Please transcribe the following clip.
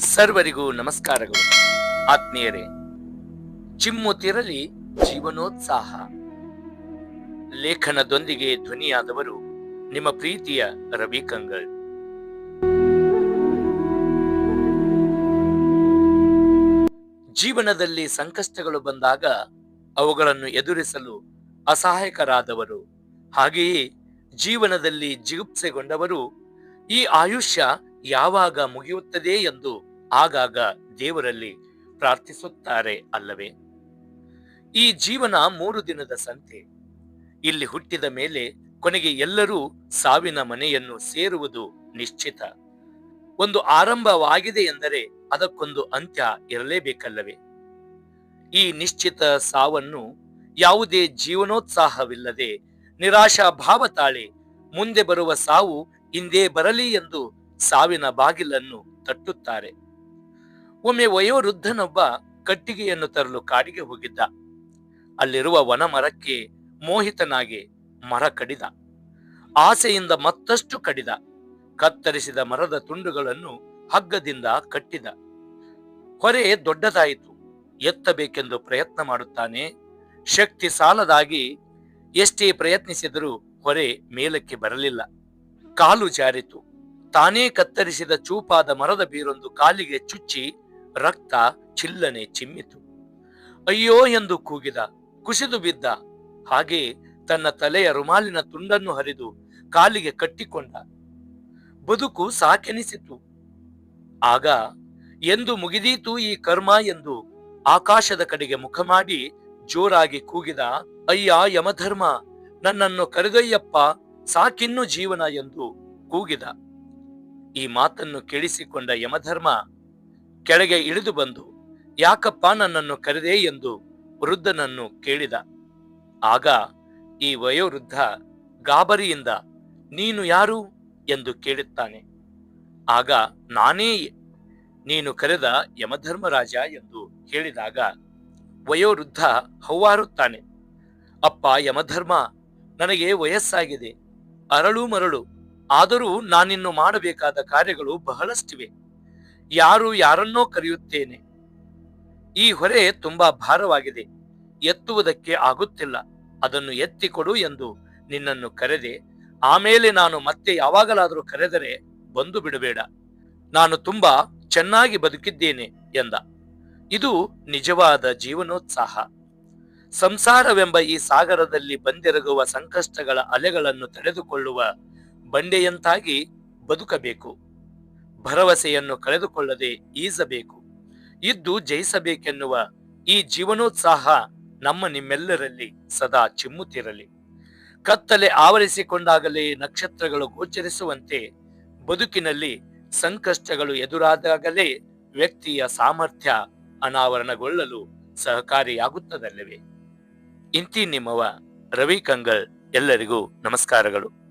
ಸರ್ವರಿಗೂ ನಮಸ್ಕಾರಗಳು. ಆತ್ಮೀಯರೇ ಚಿಮ್ಮುತ್ತಿರಲಿ ಜೀವನೋತ್ಸಾಹ. ಲೇಖನದೊಂದಿಗೆ ಧ್ವನಿಯಾದವರು ನಿಮ್ಮ ಪ್ರೀತಿಯ ರವಿ ಕಂಗಳ್ ಜೀವನದಲ್ಲಿ ಸಂಕಷ್ಟಗಳು ಬಂದಾಗ ಅವುಗಳನ್ನು ಎದುರಿಸಲು ಅಸಹಾಯಕರಾದವರು, ಹಾಗೆಯೇ ಜೀವನದಲ್ಲಿ ಜಿಗುಪ್ಸೆಗೊಂಡವರು ಈ ಆಯುಷ್ಯ ಯಾವಾಗ ಮುಗಿಯುತ್ತದೆ ಎಂದು ಆಗಾಗ ದೇವರಲ್ಲಿ ಪ್ರಾರ್ಥಿಸುತ್ತಾರೆ ಅಲ್ಲವೇ? ಈ ಜೀವನ ಮೂರು ದಿನದ ಸಂತೆ. ಇಲ್ಲಿ ಹುಟ್ಟಿದ ಮೇಲೆ ಕೊನೆಗೆ ಎಲ್ಲರೂ ಸಾವಿನ ಮನೆಯನ್ನು ಸೇರುವುದು ನಿಶ್ಚಿತ. ಒಂದು ಆರಂಭವಾಗಿದೆ ಎಂದರೆ ಅದಕ್ಕೊಂದು ಅಂತ್ಯ ಇರಲೇಬೇಕಲ್ಲವೇ? ಈ ನಿಶ್ಚಿತ ಸಾವನ್ನು ಯಾವುದೇ ಜೀವನೋತ್ಸಾಹವಿಲ್ಲದೆ ನಿರಾಶಾ ಭಾವ ತಾಳೆ ಮುಂದೆ ಬರುವ ಸಾವು ಹಿಂದೆ ಬರಲಿ ಎಂದು ಸಾವಿನ ಬಾಗಿಲನ್ನು ತಟ್ಟುತ್ತಾರೆ. ಒಮ್ಮೆ ವಯೋವೃದ್ಧನೊಬ್ಬ ಕಟ್ಟಿಗೆಯನ್ನು ತರಲು ಕಾಡಿಗೆ ಹೋಗಿದ್ದ. ಅಲ್ಲಿರುವ ವನ ಮರಕ್ಕೆ ಮೋಹಿತನಾಗಿ ಮರ ಕಡಿದ. ಆಸೆಯಿಂದ ಮತ್ತಷ್ಟು ಕಡಿದ. ಕತ್ತರಿಸಿದ ಮರದ ತುಂಡುಗಳನ್ನು ಹಗ್ಗದಿಂದ ಕಟ್ಟಿದ. ಹೊರೆ ದೊಡ್ಡದಾಯಿತು. ಎತ್ತಬೇಕೆಂದು ಪ್ರಯತ್ನ ಮಾಡುತ್ತಾನೆ. ಶಕ್ತಿ ಸಾಲದಾಗಿ ಎಷ್ಟೇ ಪ್ರಯತ್ನಿಸಿದರೂ ಹೊರೆ ಮೇಲಕ್ಕೆ ಬರಲಿಲ್ಲ. ಕಾಲು ಜಾರಿತು. ತಾನೇ ಕತ್ತರಿಸಿದ ಚೂಪಾದ ಮರದ ಬೀರೊಂದು ಕಾಲಿಗೆ ಚುಚ್ಚಿ ರಕ್ತ ಚಿಲ್ಲನೆ ಚಿಮ್ಮಿತು. ಅಯ್ಯೋ ಎಂದು ಕೂಗಿದ. ಕುಸಿದು ಬಿದ್ದ. ಹಾಗೆ ತನ್ನ ತಲೆಯ ರುಮಾಲಿನ ತುಂಡನ್ನು ಹರಿದು ಕಾಲಿಗೆ ಕಟ್ಟಿಕೊಂಡ. ಬದುಕು ಸಾಕೆನಿಸಿತು. ಆಗ ಎಂದು ಮುಗಿದೀತು ಈ ಕರ್ಮ ಎಂದು ಆಕಾಶದ ಕಡೆಗೆ ಮುಖ ಮಾಡಿ ಜೋರಾಗಿ ಕೂಗಿದ. ಅಯ್ಯ ಯಮಧರ್ಮ, ನನ್ನನ್ನು ಕರೆದೊಯ್ಯಪ್ಪ, ಸಾಕಿನ್ನು ಜೀವನ ಎಂದು ಕೂಗಿದ. ಈ ಮಾತನ್ನು ಕೇಳಿಸಿಕೊಂಡ ಯಮಧರ್ಮ ಕೆಳಗೆ ಇಳಿದು ಬಂದು, ಯಾಕಪ್ಪ ನನ್ನನ್ನು ಕರೆದೆ ಎಂದು ವೃದ್ಧನನ್ನು ಕೇಳಿದ. ಆಗ ಈ ವಯೋವೃದ್ಧ ಗಾಬರಿಯಿಂದ, ನೀನು ಯಾರು? ಎಂದು ಕೇಳುತ್ತಾನೆ. ಆಗ, ನಾನೇ, ನೀನು ಕರೆದ ಯಮಧರ್ಮರಾಜ ಎಂದು ಹೇಳಿದಾಗ, ವಯೋವೃದ್ಧ ಹೌವಾರುತ್ತಾನೆ. ಅಪ್ಪ, ಯಮಧರ್ಮ, ನನಗೆ ವಯಸ್ಸಾಗಿದೆ. ಅರಳು ಮರಳು, ಆದರೂ ನಾನಿನ್ನು ಮಾಡಬೇಕಾದ ಕಾರ್ಯಗಳು ಬಹಳಷ್ಟಿವೆ. ಯಾರು ಯಾರನ್ನೋ ಕರೆಯುತ್ತೇನೆ. ಈ ಹೊರೆ ತುಂಬಾ ಭಾರವಾಗಿದೆ. ಎತ್ತುವುದಕ್ಕೆ ಆಗುತ್ತಿಲ್ಲ. ಅದನ್ನು ಎತ್ತಿಕೊಡು ಎಂದು ನಿನ್ನನ್ನು ಕರೆದೆ. ಆಮೇಲೆ ನಾನು ಮತ್ತೆ ಯಾವಾಗಲಾದರೂ ಕರೆದರೆ ಬಂದು ಬಿಡಬೇಡ. ನಾನು ತುಂಬಾ ಚೆನ್ನಾಗಿ ಬದುಕಿದ್ದೇನೆ ಎಂದ. ಇದು ನಿಜವಾದ ಜೀವನೋತ್ಸಾಹ. ಸಂಸಾರವೆಂಬ ಈ ಸಾಗರದಲ್ಲಿ ಬಂದೆರಗುವ ಸಂಕಷ್ಟಗಳ ಅಲೆಗಳನ್ನು ತಡೆದುಕೊಳ್ಳುವ ಬಂಡೆಯಂತಾಗಿ ಬದುಕಬೇಕು. ಭರವಸೆಯನ್ನು ಕಳೆದುಕೊಳ್ಳದೆ ಈಜಬೇಕು. ಇದ್ದು ಜಯಿಸಬೇಕೆನ್ನುವ ಈ ಜೀವನೋತ್ಸಾಹ ನಮ್ಮ ನಿಮ್ಮೆಲ್ಲರಲ್ಲಿ ಸದಾ ಚಿಮ್ಮುತ್ತಿರಲಿ. ಕತ್ತಲೆ ಆವರಿಸಿಕೊಂಡಾಗಲೇ ನಕ್ಷತ್ರಗಳು ಗೋಚರಿಸುವಂತೆ ಬದುಕಿನಲ್ಲಿ ಸಂಕಷ್ಟಗಳು ಎದುರಾದಾಗಲೇ ವ್ಯಕ್ತಿಯ ಸಾಮರ್ಥ್ಯ ಅನಾವರಣಗೊಳ್ಳಲು ಸಹಕಾರಿಯಾಗುತ್ತದಲ್ಲವೇ? ಇಂತಿ ನಿಮ್ಮವ ರವಿ ಕಂಗಲ್ ಎಲ್ಲರಿಗೂ ನಮಸ್ಕಾರಗಳು.